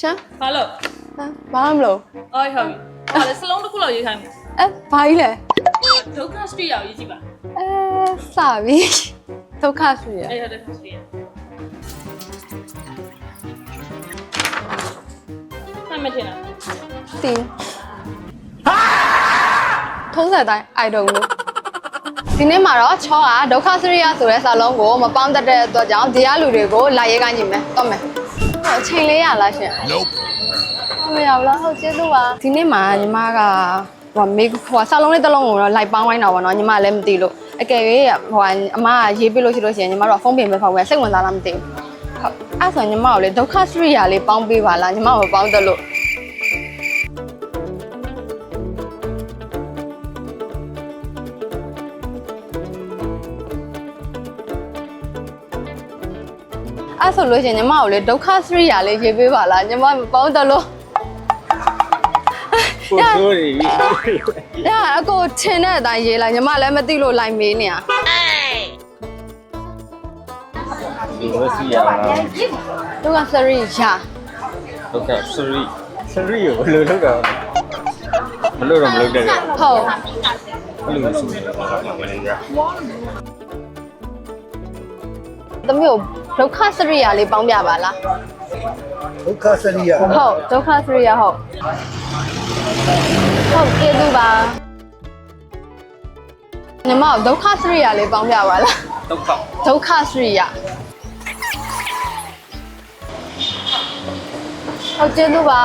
ရှမ်းဘာလို့ဟမ်ဘာမှမလို့အော်ဟုတ်ပြီဟာလေစလုံးတစ်ခုလောက်ရေးခိုင်းမယ်အဲဘာကြီးလဲဒုက္ခစတရီရောက်ရေးကြည့်ပါအဲစပြီဒုက္ခဆွေရအဲ့ဟုတ်တယ်ဒုက္ခစတရီမှတ်မထင်လားတင်ထုံးစံတိုင်း I don't know ဒီနေ့မှာတော့ချောကဒုက္ခစရိယဆိုတဲ့စာလုံးကိုမပေါင်းတတ်တဲ့အတွက်ကြောင့်ဒီကလူတွေကိုလာရေးကညင်မယ်တော့မယ်ဟို အချိန်လေးရလားရှင် Nope. မရဘူးလားဟုတ်ကျေးဇူးပါဒီနေ့မှာညီမကဟိုမေဟိုစာလုံးလေးတစ်လုံးကိုတော့လိုက်ပေါင်းဝိုင်းတာပေါ့နော်ညီမလည်းမသိလို့အကယ်၍ဟိုအမကရေးပြလို့ရှိလို့ရှိရင်ညီမတို့ကဖုန်းပြင်ပဲဖောက်ပဲစိတ်ဝင်စားလားမသိဘူးဟုတ်အဲ့ဆိုညီမကိုလေဒုက္ခစရိယာလေးပေါင်းပေးပါလားညီမကိုပေါင်းတယ်လို့ အဲ့ဆိုလို့ရှိရင်ညီမကိုလေဒုက္ခစရိယာလေးရေးပေးပါလားညီမမပေါင်းတယ်လို့ကိုဆိုးနေပြီ။ဒါအကိုထင်တဲ့အတိုင်းရေးလိုက်ညီမလည်းမသိလို့လိုက်မေးနေရဒီလိုစီရအောင်။သူကစရိယာဟုတ်ကဲ့ sorry sorry ကိုဘယ်လိုလုပ်တာမလုပ်တော့မလုပ်တဲ့လေဟုတ်အဲ့လိုမရှိဘူးမနေကြ။ သမီးကိုဒုက္ခစရိယာလေးပေါင်းပြပါလားဒုက္ခစရိယ။ဟုတ်ဒုက္ခစရိယာဟုတ်။ဟုတ်ကျေးဇူးပါ။ညီမကိုဒုက္ခစရိယာလေးပေါင်းပြပါလားတော့က။ဒုက္ခစရိယာဟုတ်ကျေးဇူးပါ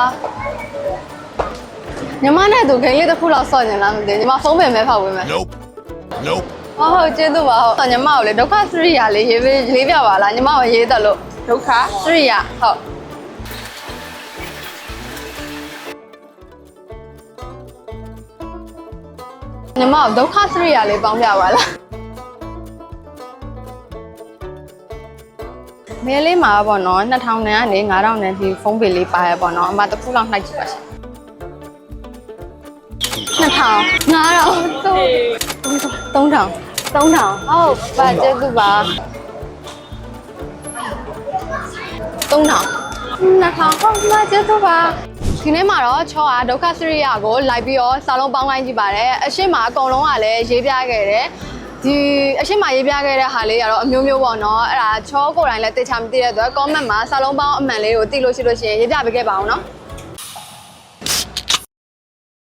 ညီမနဲ့သူဂိမ်းလေးတစ်ခုလောက်စော့နေလားမသိဘူးညီမဖုန်းပင်ပဲဖောက်ပေးမယ် Nope. Nope. ဟုတ်ဟုတ်ကျေးဇူးပါဟုတ်ညီမကိုလေဒုက္ခစရိယာလေးရေးပေးလေးပြပါလားညီမကိုရေးတယ်လို့ဒုက္ခစရိယာဟုတ်ညီမကိုဒုက္ခစရိယာလေးပေါင်းပြပါလားမဲလေးမှာပေါ့နော်2000နဲ့ကနေ9000နဲ့ဒီဖုန်းပေလေးပါရပေါ့နော်အမတစ်ခုလောက်နှိုက်ကြည့်ပါရှင်2000 9000သုံးအေး 3000 3000ဟုတ်ပါကျေးဇူးပါ3000 2000ဟုတ်ပါကျေးဇူးပါဒီနေ့မှာတော့ချောကဒုက္ခစရိယာကိုလိုက်ပြီးတော့စာလုံးပေါင်းခိုင်းကြည့်ပါတယ်အရှိမအကုန်လုံးကလည်းရေးပြခဲ့တယ်ဒီအရှိမရေးပြခဲ့တဲ့ဟာလေးကတော့အမျိုးမျိုးပေါ့နော်အဲ့ဒါချောကိုယ်တိုင်လည်းသိချာမသိတဲ့အတွက် comment မှာစာလုံးပေါင်းအမှန်လေးကိုသိလို့ရှိလို့ရှိရင်ရေးပြပေးခဲ့ပါအောင်နော်